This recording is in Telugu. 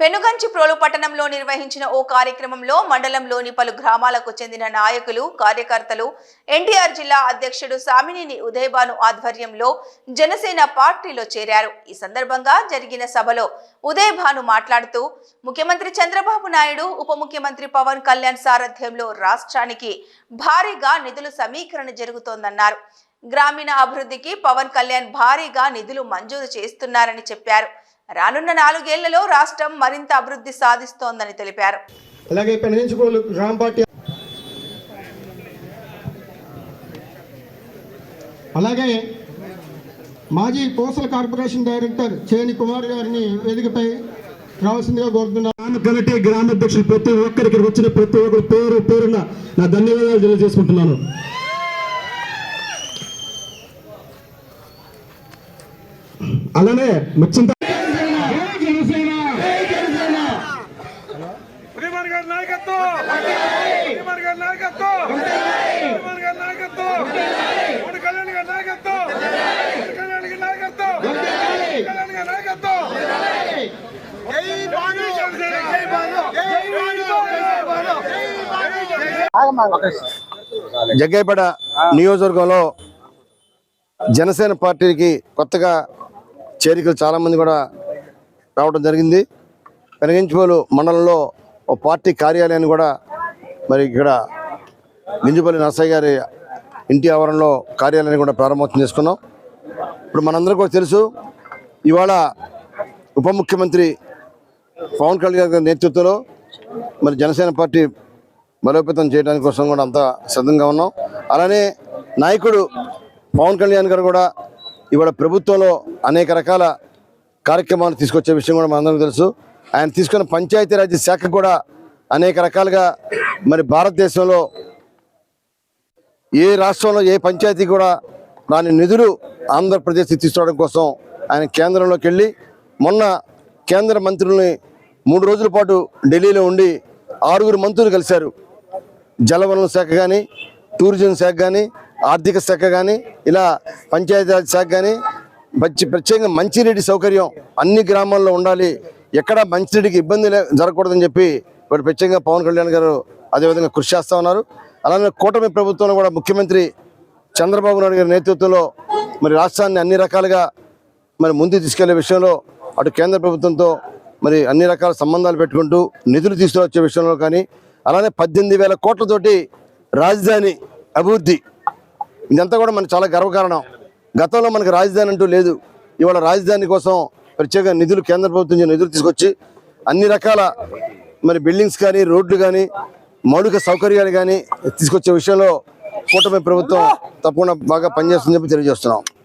పెనుగంచిప్రోలు పట్టణంలో నిర్వహించిన ఓ కార్యక్రమంలో మండలంలోని పలు గ్రామాలకు చెందిన నాయకులు కార్యకర్తలు ఎన్టీఆర్ జిల్లా అధ్యక్షుడు సామినేని ఉదయభాను ఆధ్వర్యంలో జనసేన పార్టీలో చేరారు. ఈ సందర్భంగా జరిగిన సభలో ఉదయభాను మాట్లాడుతూ ముఖ్యమంత్రి చంద్రబాబు నాయుడు ఉప ముఖ్యమంత్రి పవన్ కళ్యాణ్ సారథ్యంలో రాష్ట్రానికి భారీగా నిధులు సమీకరణ జరుగుతోందన్నారు. గ్రామీణ అభివృద్ధికి పవన్ కళ్యాణ్ భారీగా నిధులు మంజూరు చేస్తున్నారని చెప్పారు. రానున్న నాలుగేళ్ళలో రాష్ట్రం మరింత అభివృద్ధి సాధిస్తోందని తెలిపారు. అలాగే పెనగించుకోలు గ్రామ పార్టీ అలాగే మాజీ కోసల కార్పొరేషన్ డైరెక్టర్ చేని కుమార్ గారిని వేదికపై రావాల్సిందిగా కోరుతున్నాను. గ్రామ కమిటీ గ్రామ అధ్యక్షులు ప్రతి ఒక్కరికి వచ్చిన ప్రతి ఒక్కరు పేరు పేరున నా ధన్యవాదాలు తెలియజేసుకుంటున్నాను. అలానే ముచ్చింత ఉదయమాన్ గారి నాయకత్వం ఉదయమాన్ గారి నాయకత్వం ఉదయమాన్ గారి నాయకత్వం పవన్ కళ్యాణ్ గారి నాయకత్వం పవన్ కళ్యాణ్ గారి నాయకత్వం పవన్ కళ్యాణ్ గారి నాయకత్వం జై భాను జై భాను జై భాను జగ్గైపేట నియోజకవర్గంలో జనసేన పార్టీకి కొత్తగా చేరికలు చాలామంది కూడా రావడం జరిగింది. పెరిగించుకోలు మండలంలో ఓ పార్టీ కార్యాలయాన్ని కూడా మరి ఇక్కడ గింజుపల్లి నర్సయ్య గారి ఇంటి ఆవరణలో కార్యాలయాన్ని కూడా ప్రారంభోత్సవం చేసుకున్నాం. ఇప్పుడు మనందరికీ కూడా తెలుసు ఇవాళ ఉప ముఖ్యమంత్రి పవన్ కళ్యాణ్ గారి నేతృత్వంలో మరి జనసేన పార్టీ బలోపేతం చేయడానికి కోసం కూడా అంతా సిద్ధంగా ఉన్నాం. అలానే నాయకుడు పవన్ కళ్యాణ్ గారు కూడా ఇవాళ ప్రభుత్వంలో అనేక రకాల కార్యక్రమాలు తీసుకొచ్చే విషయం కూడా మనందరికీ తెలుసు. ఆయన తీసుకున్న పంచాయతీరాజ్ శాఖ కూడా అనేక రకాలుగా మరి భారతదేశంలో ఏ రాష్ట్రంలో ఏ పంచాయతీ కూడా దాని నిధులు ఆంధ్రప్రదేశ్ తీసుకోవడం కోసం ఆయన కేంద్రంలోకి వెళ్ళి మొన్న కేంద్ర మంత్రుల్ని మూడు రోజుల పాటు ఢిల్లీలో ఉండి ఆరుగురు మంత్రులు కలిశారు. జలవనరుల శాఖ కానీ టూరిజం శాఖ కానీ ఆర్థిక శాఖ కానీ ఇలా పంచాయతీరాజ్ శాఖ కానీ మంచి ప్రత్యేకంగా మంచినీటి సౌకర్యం అన్ని గ్రామాల్లో ఉండాలి. ఎక్కడ మంచినీటికి ఇబ్బంది జరగకూడదని చెప్పి ఇప్పుడు ప్రత్యేకంగా పవన్ కళ్యాణ్ గారు అదేవిధంగా కృషి చేస్తూ ఉన్నారు. అలానే కూటమి ప్రభుత్వంలో కూడా ముఖ్యమంత్రి చంద్రబాబు నాయుడు గారి నేతృత్వంలో మరి రాష్ట్రాన్ని అన్ని రకాలుగా మరి ముందుకు తీసుకెళ్ళే విషయంలో అటు కేంద్ర ప్రభుత్వంతో మరి అన్ని రకాల సంబంధాలు పెట్టుకుంటూ నిధులు తీసుకువచ్చే విషయంలో కానీ అలానే పద్దెనిమిది వేల కోట్లతోటి రాజధాని అభివృద్ధి. ఇదంతా కూడా మనకు చాలా గర్వకారణం. గతంలో మనకు రాజధాని అంటూ లేదు. ఇవాళ రాజధాని కోసం ప్రత్యేక నిధులు కేంద్ర ప్రభుత్వం నిధులు తీసుకొచ్చి అన్ని రకాల మరి బిల్డింగ్స్ కానీ రోడ్లు కానీ మౌలిక సౌకర్యాలు కానీ తీసుకొచ్చే విషయంలో కూటమి ప్రభుత్వం తప్పకుండా బాగా పనిచేస్తుందని చెప్పి తెలియజేస్తున్నాం.